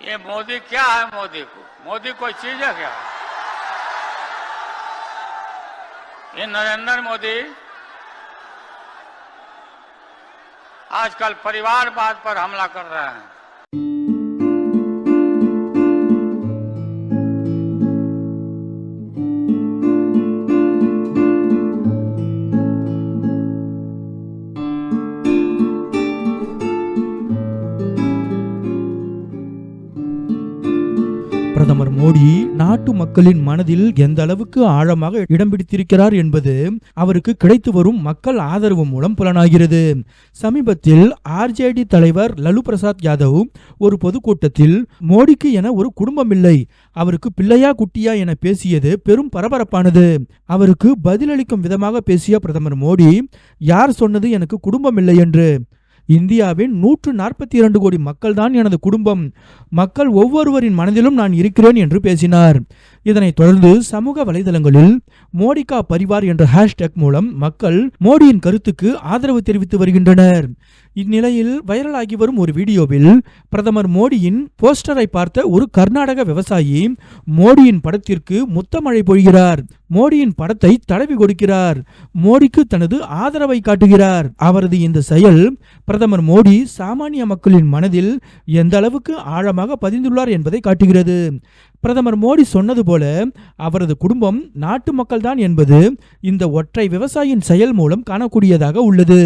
ये मोदी क्या है मोदी को? मोदी कोई चीज़ है क्या? ये नरेंद्र मोदी, आजकल परिवारवाद पर हमला कर रहे हैं। பிரதமர் மோடி நாட்டு மக்களின் மனதில் எந்த அளவுக்கு ஆழமாக இடம் பிடித்திருக்கிறார் என்பது அவருக்கு கிடைத்து வரும் மக்கள் ஆதரவு மூலம் புலனாகிறது. சமீபத்தில் ஆர்ஜேடி தலைவர் லலு பிரசாத் யாதவ் ஒரு பொதுக்கூட்டத்தில் மோடிக்கு என ஒரு குடும்பம் இல்லை அவருக்கு பிள்ளையா குட்டியா என பேசியது பெரும் பரபரப்பானது. அவருக்கு பதிலளிக்கும் விதமாக பேசிய பிரதமர் மோடி யார் சொன்னது எனக்கு குடும்பம் இல்லை என்று இந்தியாவின் நூற்று நாற்பத்தி இரண்டு கோடி மக்கள்தான் எனது குடும்பம். மக்கள் ஒவ்வொருவரின் மனதிலும் நான் இருக்கிறேன் என்று பேசினார். இதனைத் தொடர்ந்து சமூக வலைதளங்களில் மோடிகா பரிவார் என்ற ஹேஷ்டேக் மூலம் மக்கள் மோடியின் கருத்துக்கு ஆதரவு தெரிவித்து வருகின்றனர். இந்நிலையில் வைரலாகி வரும் ஒரு வீடியோவில் பிரதமர் மோடியின் போஸ்டரை பார்த்த ஒரு கர்நாடக விவசாயி மோடியின் படத்திற்கு முத்தமழை பொழிகிறார். மோடியின் படத்தை தடவி கொடுக்கிறார். மோடிக்கு தனது ஆதரவை காட்டுகிறார். அவரது இந்த செயல் பிரதமர் மோடி சாமானிய மக்களின் மனதில் எந்த அளவுக்கு ஆழமாக பதிந்துள்ளார் என்பதை காட்டுகிறது. பிரதமர் மோடி சொன்னது போல அவரது குடும்பம் நாட்டு மக்கள்தான் என்பது இந்த ஒற்றை விவசாயியின் செயல் மூலம் காணக்கூடியதாக உள்ளது.